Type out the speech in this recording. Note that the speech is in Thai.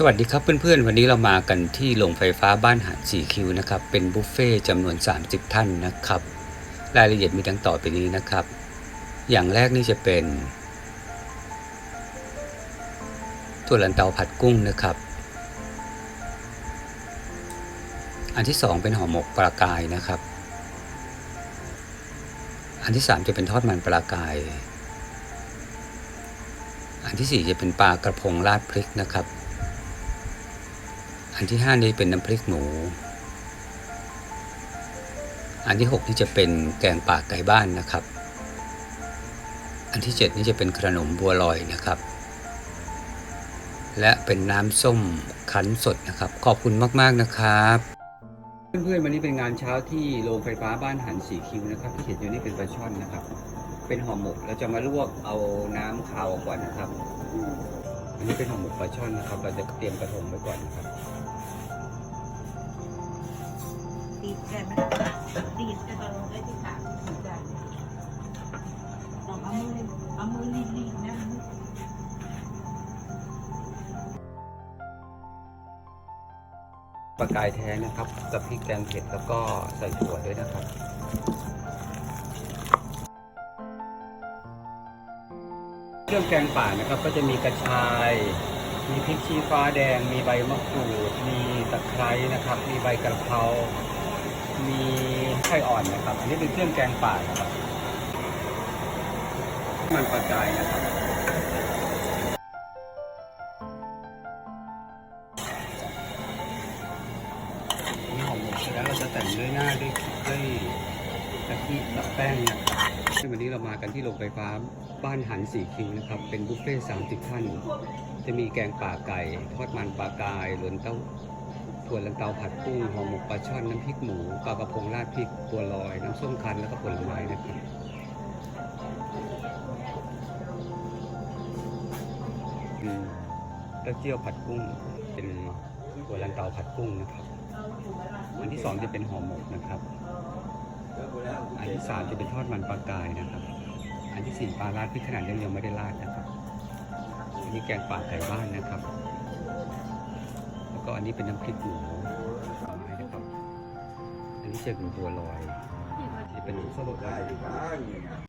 สวัสดีครับเพื่อนๆ วันนี้เรามากันที่โรงไฟฟ้าบ้านหาดสีคิวนะครับ เป็นบุฟเฟ่จำนวน 30 ท่านนะครับ รายละเอียดมีดังต่อไปนี้นะครับ อย่างแรกนี่จะเป็นถั่วลันเตาผัดกุ้งนะครับ อันที่สองเป็นห่อหมกปลากายนะครับ อันที่สามจะเป็นทอดมันปลากาย อันที่สี่จะเป็นปลากระพงราดพริกนะครับ อันที่ห้านี่เป็นน้ำพริกหมู อันที่หกนี่จะเป็นแกงป่าไก่บ้านนะครับ อันที่เจ็ดนี่จะเป็นขนมบัวลอยนะครับ และเป็นน้ำส้มคั้นสดนะครับ ขอบคุณมาก ๆ นะครับเพื่อนๆวันนี้เป็นงานเช้าที่โรงไฟฟ้าบ้านหันสีคิวนะครับที่เห็นอยู่นี่เป็นปลาช่อนนะครับ เป็นห่อหมกเราจะมาลวกเอาน้ำขาวก่อนนะครับ อันนี้เป็นห่อหมกปลาช่อนนะครับ เราจะเตรียมกระทงไว้ก่อนนะครับ ดีดกันไหมดีดกันตอนลงได้ที่สามดีดกันลองเอามือเอามือลีดๆนะปลากายแท้นะครับกับพริกแกงเผ็ดแล้วก็ใส่ถั่วด้วยนะครับเครื่องแกงป่านะครับก็จะมีกระชาย มีพริกชี้ฟ้าแดง มีใบมะกรูด มีตะไคร้นะครับ มีใบกระเพรา ไข่อ่อนนะครับ อันนี้เป็นเครื่องแกงป่านะครับ มันปลากายนะครับ นี่หอมหมกเสร็จแล้วเราจะแต่งด้วยหน้าด้วยด้วยกะทิกับแป้งนะครับวันนี้เรามากันที่โรงไฟฟ้าบ้านหันสีคิวนะครับ เป็นบุฟเฟ่ต์สามสิบท่าน จะมีแกงป่าไก่ ทอดมันปลากายหลวนเต้า ถั่วลันเตาผัดกุ้งห่อหมกปลาช่อนน้ำพริกหมูปลากระพงราดพริกบัวลอยน้ำส้มคั้นแล้วก็ผลไม้นะครับอืมเต้าเจี้ยวผัดกุ้งเป็นถั่วลันเตาผัดกุ้งนะครับอันที่สองจะเป็นห่อหมกนะครับอันที่สามจะเป็นทอดมันปลากายนะครับ อันที่สี่ปลาราดพริกขนาดยังยังไม่ได้ราดนะครับอันนี้แกงป่าไก่บ้านนะครับ ก็อันนี้เป็นน้ำพริกหมูผลไม้นะครับ อันนี้จะเป็นบัวลอยที่เป็นส้มโอ